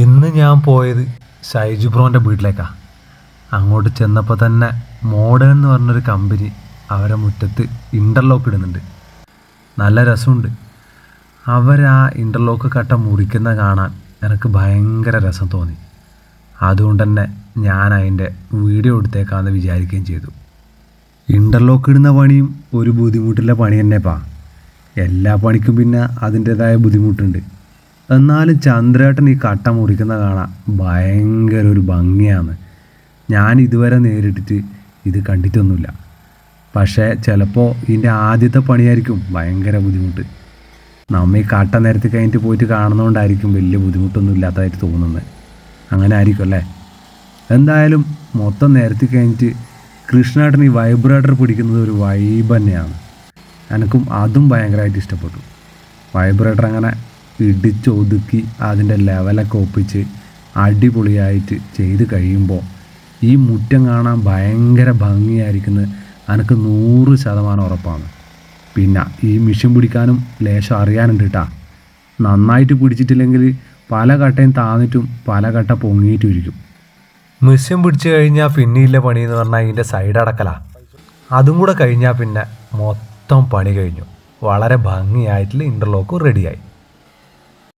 ഇന്ന് ഞാൻ പോയത് ഷൈജു ബ്രോന്റെ വീട്ടിലേക്കാണ് അങ്ങോട്ട് ചെന്നപ്പോൾ തന്നെ മോഡേൺ എന്ന് പറഞ്ഞൊരു കമ്പനി അവരെ മുറ്റത്ത് ഇന്റർലോക്ക് ഇടുന്നുണ്ട്. നല്ല രസമുണ്ട്. അവരാ ഇന്റർലോക്ക് കട്ട മുറിക്കുന്ന കാണാൻ എനിക്ക് ഭയങ്കര രസം തോന്നി. അതുകൊണ്ട് തന്നെ ഞാൻ അതിന്റെ വീഡിയോ എടുത്തേക്കാന്ന് വിചാരിക്കുകയും ചെയ്തു. ഇന്റർലോക്ക് ഇടുന്ന പണിയും ഒരു ബുദ്ധിമുട്ടുള്ള പണി തന്നെപ്പാ. എല്ലാ പണിക്കും പിന്നെ അതിന്റേതായ ബുദ്ധിമുട്ടുണ്ട്. എന്നാലും ചന്ദ്രേട്ടൻ ഈ കട്ട മുറിക്കുന്ന കാണാൻ ഭയങ്കര ഒരു ഭംഗിയാണ്. ഞാൻ ഇതുവരെ നേരിട്ടിട്ട് ഇത് കണ്ടിട്ടൊന്നുമില്ല. പക്ഷേ ചിലപ്പോൾ ഇതിന്റെ ആദ്യത്തെ പണിയായിരിക്കും ഭയങ്കര ബുദ്ധിമുട്ട്. നമ്മ ഈ കട്ട നിരത്തി കഴിഞ്ഞിട്ട് പോയിട്ട് കാണുന്നതുകൊണ്ടായിരിക്കും വലിയ ബുദ്ധിമുട്ടൊന്നും ഇല്ലാത്തതായിട്ട് തോന്നുന്നത് അങ്ങനെ ആയിരിക്കും അല്ലേ? എന്തായാലും മൊത്തം നിരത്തി കഴിഞ്ഞിട്ട് കൃഷ്ണേട്ടൻ ഈ വൈബ്രേറ്റർ പിടിക്കുന്നത് ഒരു വൈബ് തന്നെയാണ്. എനിക്കും അതും ഭയങ്കരമായിട്ട് ഇഷ്ടപ്പെട്ടു. വൈബ്രേറ്റർ അങ്ങനെ ഇടിച്ചൊതുക്കി അതിന്റെ ലെവലൊക്കെ ഒപ്പിച്ച് അടിപൊളിയായിട്ട് ചെയ്ത് കഴിയുമ്പോൾ ഈ മുറ്റം കാണാൻ ഭയങ്കര ഭംഗിയായിരിക്കുന്നത് എനിക്ക് നൂറ് ശതമാനം ഉറപ്പാണ്. പിന്നെ ഈ മിഷൻ പിടിക്കാനും ലേശം അറിയാനുണ്ട് കേട്ടാ നന്നായിട്ട് പിടിച്ചിട്ടില്ലെങ്കിൽ പല കട്ടയും താന്നിട്ടും പല കട്ട പൊങ്ങിയിട്ടും ഇരിക്കും. മിഷൻ പിടിച്ചു കഴിഞ്ഞാൽ പിന്നെയില്ല പണി എന്ന് പറഞ്ഞാൽ അതിന്റെ സൈഡ് അടക്കലാ. അതും കൂടെ കഴിഞ്ഞാൽ പിന്നെ മൊത്തം പണി കഴിഞ്ഞു. വളരെ ഭംഗിയായിട്ടുള്ള ഇന്റർലോക്ക് റെഡിയായി